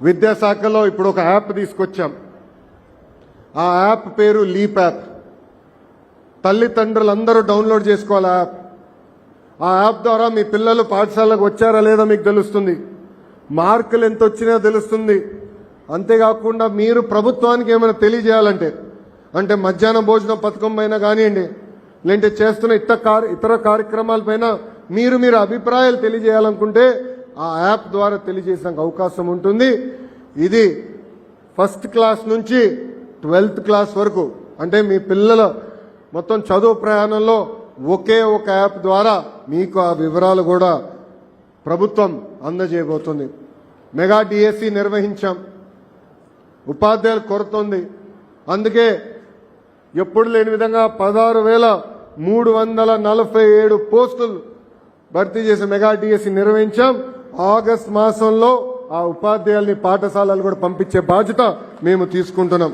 విద్యాశాఖలో ఇప్పుడు ఒక యాప్ తీసుకొచ్చాం. ఆ యాప్ పేరు లీప్ యాప్. తల్లిదండ్రులందరూ డౌన్లోడ్ చేసుకోవాలి ఆ యాప్. ఆ యాప్ ద్వారా మీ పిల్లలు పాఠశాలకు వచ్చారా లేదా మీకు తెలుస్తుంది. మార్కులు ఎంత వచ్చినా తెలుస్తుంది. అంతేకాకుండా మీరు ప్రభుత్వానికి ఏమైనా తెలియజేయాలంటే అంటే మధ్యాహ్న భోజన పథకం పైన కానివ్వండి లేదంటే చేస్తున్న ఇతర కార్య ఇతర కార్యక్రమాలపైన మీరు మీరు అభిప్రాయాలు తెలియజేయాలనుకుంటే ఆ యాప్ ద్వారా తెలియజేసే అవకాశం ఉంటుంది. ఇది ఫస్ట్ క్లాస్ నుంచి ట్వెల్త్ క్లాస్ వరకు అంటే మీ పిల్లల మొత్తం చదువు ప్రయాణంలో ఒకే ఒక యాప్ ద్వారా మీకు ఆ వివరాలు కూడా ప్రభుత్వం అందజేయబోతుంది. Mega DSC నిర్వహించాం. ఉపాధ్యాయుల కొరత ఉంది అందుకే ఎప్పుడు లేని విధంగా పదహారు వేల మూడు వందల నలభై ఏడు పోస్టులు భర్తీ చేసి మెగా డిఎస్సి నిర్వహించాం. ఆగస్ట్ మాసంలో ఆ ఉపాధ్యాయుల్ని పాఠశాలలు కూడా పంపించే బాధ్యత మేము తీసుకుంటున్నాం.